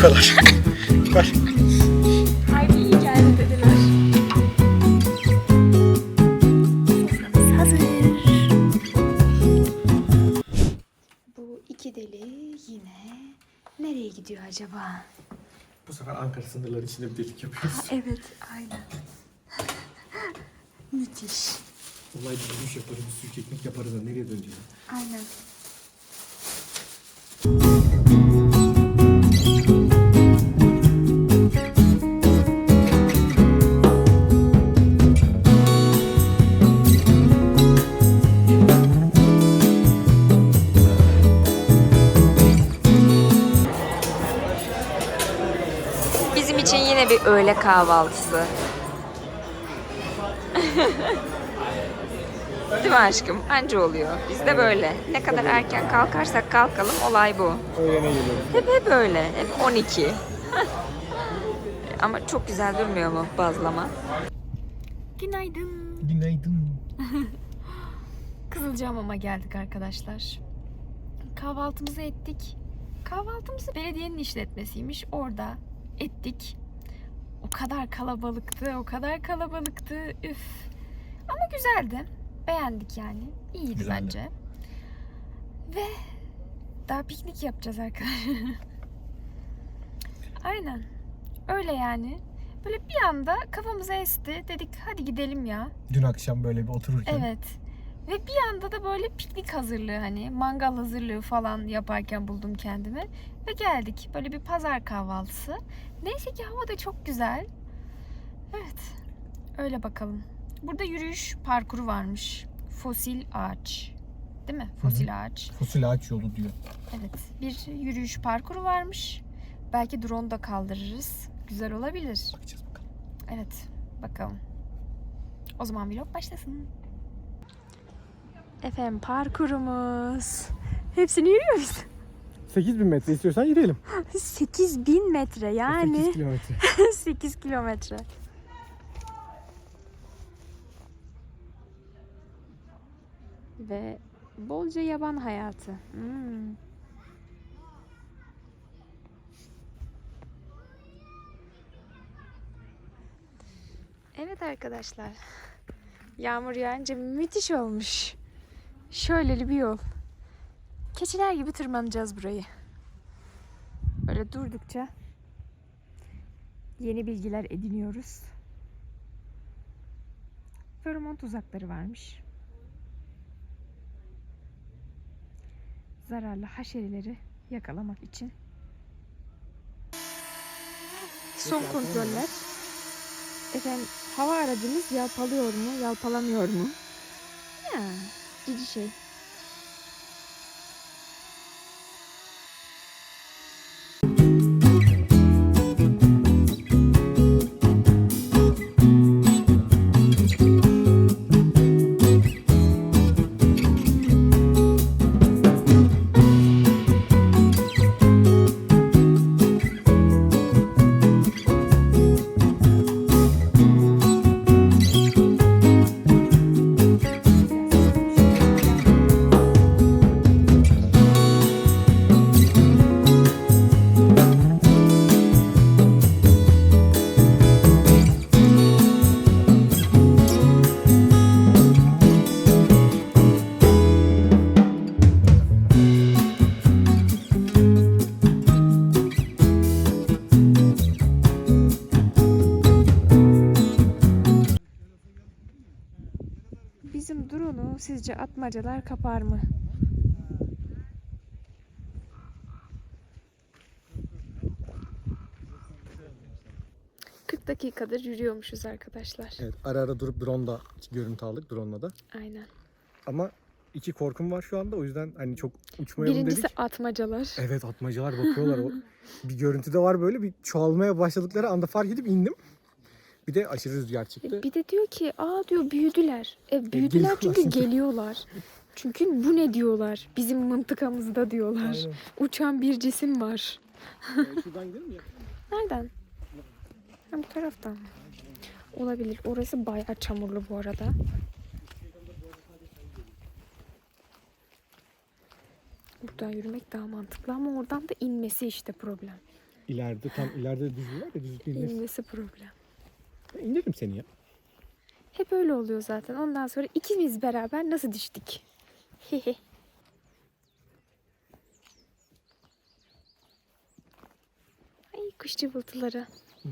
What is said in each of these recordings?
kadar. Harbi iyi geldi dediler. Soframız hazır. Bu iki deli yine nereye gidiyor acaba? Bu sefer Ankara sınırları içinde bir delik yapıyoruz. Evet, aynen. Müthiş. Olay bir yaparız, bir sürü yaparız da nereye döneceğiz? Aynen. Bir öğle kahvaltısı. Değil mi aşkım? Anca oluyor. Bizde böyle. Ne kadar erken kalkarsak kalkalım olay bu. Öğlene geliyorum. Hep hep öyle. Hep 12. Ama çok güzel durmuyor mu bazlama? Günaydın. Günaydın. Kızılcahamam'a geldik arkadaşlar. Kahvaltımızı ettik. Kahvaltımızı belediyenin işletmesiymiş. Orada ettik. O kadar kalabalıktı, o kadar kalabalıktı. Üf. Ama güzeldi. Beğendik yani. İyiydi Güzeldi. bence. Ve daha piknik yapacağız arkadaşlar. Aynen. Öyle yani. Böyle bir anda kafamıza esti. Dedik hadi gidelim ya. Dün akşam böyle bir otururken. Evet. Ve bir anda da böyle piknik hazırlığı hani mangal hazırlığı falan yaparken buldum kendimi. Ve geldik. Böyle bir pazar kahvaltısı. Neyse ki hava da çok güzel. Evet. Öyle bakalım. Burada yürüyüş parkuru varmış. Fosil ağaç. Değil mi? Fosil ağaç. Fosil ağaç yolu diyor. Evet. Bir yürüyüş parkuru varmış. Belki drone da kaldırırız. Güzel olabilir. Bakacağız bakalım. Evet, bakalım. O zaman vlog başlasın. Efendim parkurumuz. Hepsini yürüyor muyuz? 8000 metre istiyorsan yürüyelim. 8000 metre 8 yani kilometre. 8 kilometre. Ve bolca yaban hayatı. Hmm. Evet arkadaşlar. Yağmur yağınca müthiş olmuş. Şöyleli bir yol. Keçiler gibi tırmanacağız burayı. Böyle durdukça yeni bilgiler ediniyoruz. Feromon tuzakları varmış. Zararlı haşereleri yakalamak için. Son kontroller. Efendim hava aracımız yalpalıyor mu, yalpalamıyor mu? Ya, cici şey. Atmacalar kapar mı? ...40 dakikadır yürüyormuşuz arkadaşlar. Evet ara ara durup drone'da görüntü aldık drone'la da. Aynen. Ama iki korkum var şu anda o yüzden hani çok uçmayalım Birincisi dedik. atmacalar. Evet atmacalar bakıyorlar. O bir görüntüde var böyle bir çoğalmaya başladıkları anda fark edip indim. Bir de aşırı rüzgar çıktı. Bir de diyor ki aa diyor büyüdüler. E büyüdüler geliyorlar. çünkü geliyorlar. Çünkü bu ne diyorlar? Bizim mıntıkamızda diyorlar. Aynen. Uçan bir cisim var. Şuradan gidelim mi? Nereden? Ha, bu taraftan. Olabilir. Orası bayağı çamurlu bu arada. Buradan yürümek daha mantıklı ama oradan da inmesi işte problem. ileride tam ileride düzlük var ya düzlükte ineriz. İnmesi problem. Ben indiririm seni ya. Hep öyle oluyor zaten. Ondan sonra ikimiz beraber nasıl düştük? Hehe. Ay kuş cıvıltıları. Ve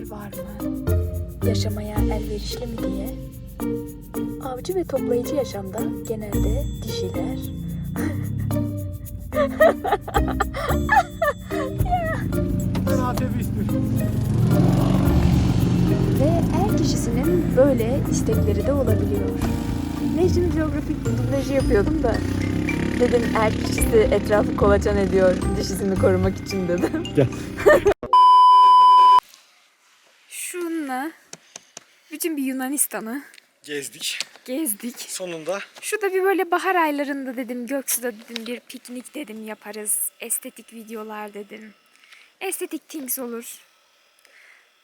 tehlikeler var mı? Yaşamaya elverişli mi diye. Avcı ve toplayıcı yaşamda genelde dişiler. Ve er kişisinin böyle istekleri de olabiliyor. National Geographic dublajı yapıyordum da dedim er kişisi etrafı kolaçan ediyor dişisini korumak için dedim. Gel. Şunla bütün bir Yunanistan'ı Gezdik. gezdik. Sonunda Şurada bir böyle bahar aylarında dedim Göksu'da dedim bir piknik dedim yaparız. Estetik videolar dedim. Estetik things olur.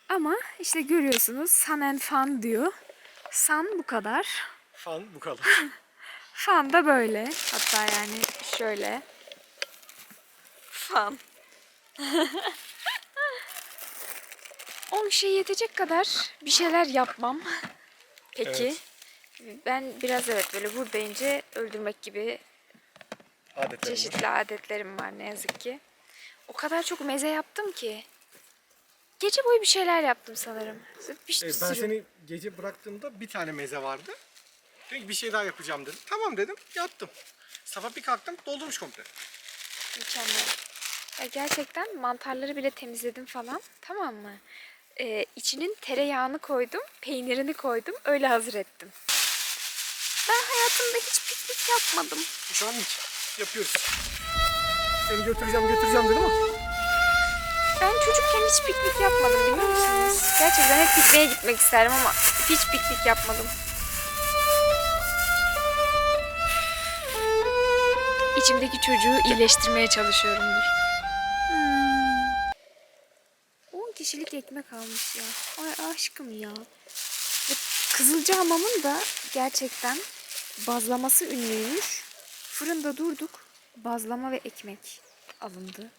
Ama işte görüyorsunuz sun and fun diyor. Sun bu kadar. fan bu kadar. Fan da böyle. Hatta yani şöyle. Fan. 10 kişiye yetecek kadar bir şeyler yapmam. Peki. Ben biraz evet böyle buradayınca öldürmek gibi Adetlerim var. çeşitli adetlerim var ne yazık ki. O kadar çok meze yaptım ki. Gece boyu bir şeyler yaptım sanırım. Bir, bir Evet, ben sürü. seni gece bıraktığımda bir tane meze vardı. Dedim ki bir şey daha yapacağım dedim. Tamam dedim yattım. Sabah bir kalktım doldurmuş komple. Mükemmel. Ya gerçekten mantarları bile temizledim falan. Tamam mı? Ee, içinin tereyağını koydum, peynirini koydum. Öyle hazır ettim. Ben hayatımda hiç piknik yapmadım. Şu an hiç yapıyoruz. Seni götüreceğim götüreceğim dedim ama Ben çocukken hiç piknik yapmadım biliyor musunuz? Gerçekten hep pikniğe gitmek isterim ama hiç piknik yapmadım. İçimdeki çocuğu iyileştirmeye çalışıyorumdur. Kişilik ekmek almış ya. Ay aşkım ya. Kızılcahamam'ın da gerçekten bazlaması ünlüymüş. Fırında durduk. Bazlama ve ekmek alındı.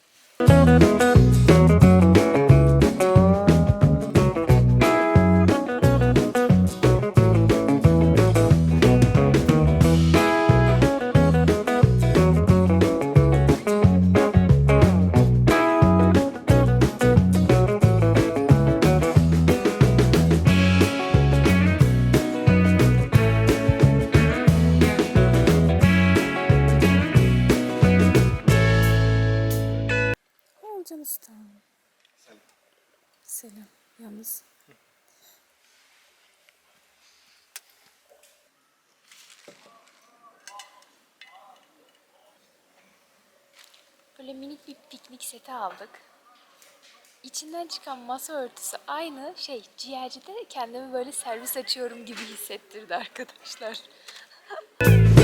Olcan Usta. Selam. Selam. Yalnız. Böyle minik bir piknik seti aldık. İçinden çıkan masa örtüsü aynı şey ciğercide kendimi böyle servis açıyorum gibi hissettirdi arkadaşlar.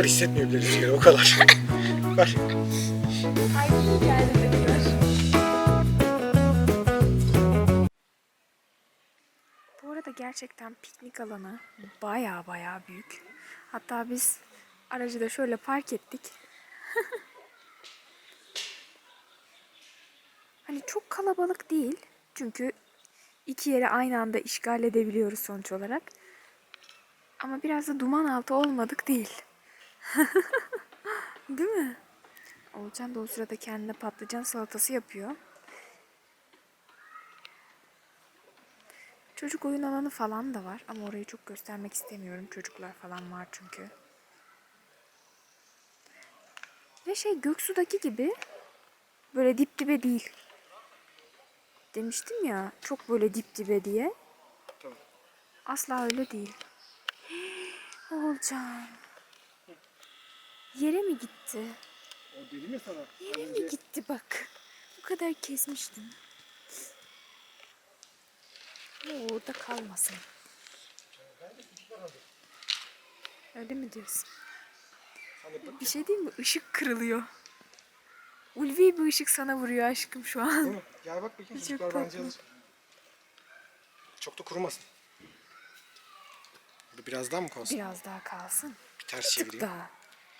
kömürler hissetmiyor bile rüzgarı o kadar. Ver. Geldi dediler. Bu arada gerçekten piknik alanı baya baya büyük. Hatta biz aracı da şöyle park ettik. hani çok kalabalık değil. Çünkü iki yeri aynı anda işgal edebiliyoruz sonuç olarak. Ama biraz da duman altı olmadık değil. Değil mi? Olcan da o sırada kendine patlıcan salatası yapıyor. Çocuk oyun alanı falan da var ama orayı çok göstermek istemiyorum. Çocuklar falan var çünkü. Ve şey Göksu'daki gibi böyle dip dibe değil. Demiştim ya çok böyle dip dibe diye. Tamam. Asla öyle değil. Olcan. Yere mi gitti? O dedim ya sana. Yere mi gitti bak. Bu kadar kesmiştim. O orada kalmasın. Öyle mi diyorsun? Bir şey değil mi? Işık kırılıyor. Ulvi bir ışık sana vuruyor aşkım şu an. Değil mi? Gel bak bakayım Çok çocuklar bence tatlı. alır. Çok da kurumasın. Bu Biraz daha mı kalsın? Biraz daha kalsın. Bir ters tık çevireyim. daha.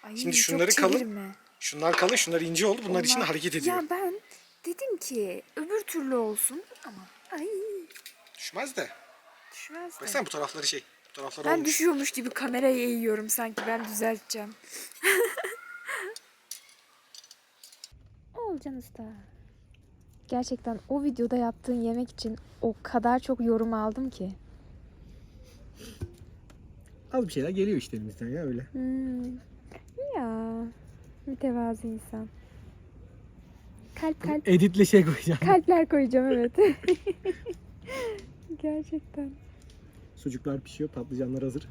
Ay, Şimdi çok şunları kalın, çevirme. Şunlar kalın, şunlar ince oldu. Bunlar Onlar- hareket ediyor. Ya ben dedim ki öbür türlü olsun ama ay Düşmez de. düşmez de. Baksana bu tarafları şey. Bu tarafları Ben olmuş. düşüyormuş gibi kamerayı eğiyorum sanki ben düzelteceğim. Olcan Usta. Gerçekten o videoda yaptığın yemek için o kadar çok yorum aldım ki. Az bir şeyler geliyor işte elimizden ya öyle. Hmm. Ya mütevazı insan. Kalp kalp Editle şey koyacağım. kalpler koyacağım evet. Gerçekten. Sucuklar pişiyor, patlıcanlar hazır.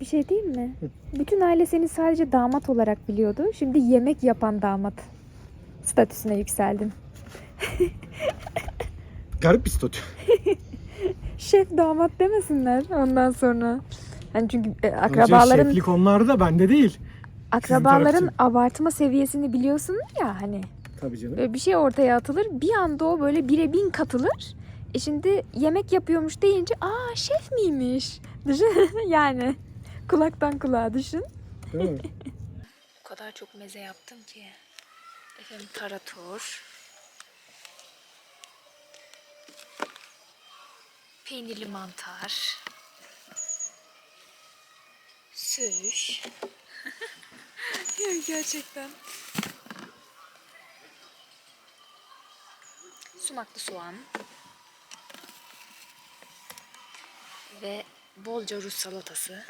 Bir şey diyeyim mi? Bütün aile seni sadece damat olarak biliyordu. Şimdi yemek yapan damat statüsüne yükseldin. Garip bir statü. Şef damat demesinler ondan sonra. Hani çünkü e, akrabaların Şeflik onlarda bende değil. Akrabaların tarafçı. abartma seviyesini biliyorsun ya hani. Tabii canım. Böyle bir şey ortaya atılır. Bir anda o böyle bire bin katılır. E şimdi yemek yapıyormuş deyince aa şef miymiş? Düşün yani kulaktan kulağa düşün. Değil mi? O kadar çok meze yaptım ki. Efendim tarator. Peynirli mantar. Söğüş. ya gerçekten. Sumaklı soğan. Ve bolca Rus salatası.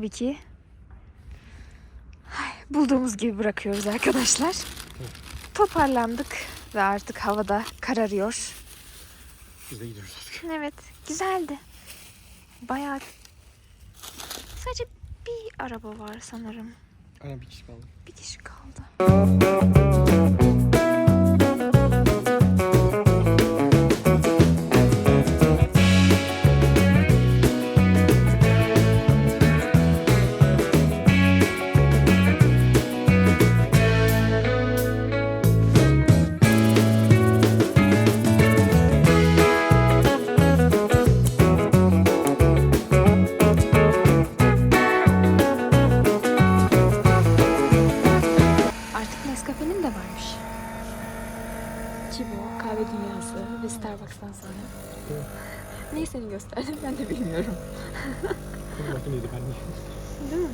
Tabii ki bulduğumuz gibi bırakıyoruz arkadaşlar. Toparlandık ve artık havada kararıyor. Biz de gidiyoruz artık. Evet, güzeldi. Bayağı sadece bir araba var sanırım. Aynen bir kişi kaldı. Bir kişi kaldı. Kahve dünyası ve Starbucks'tan sonra. Evet. Neyi seni gösterdim ben de bilmiyorum. Makineydi ben de. Değil mi?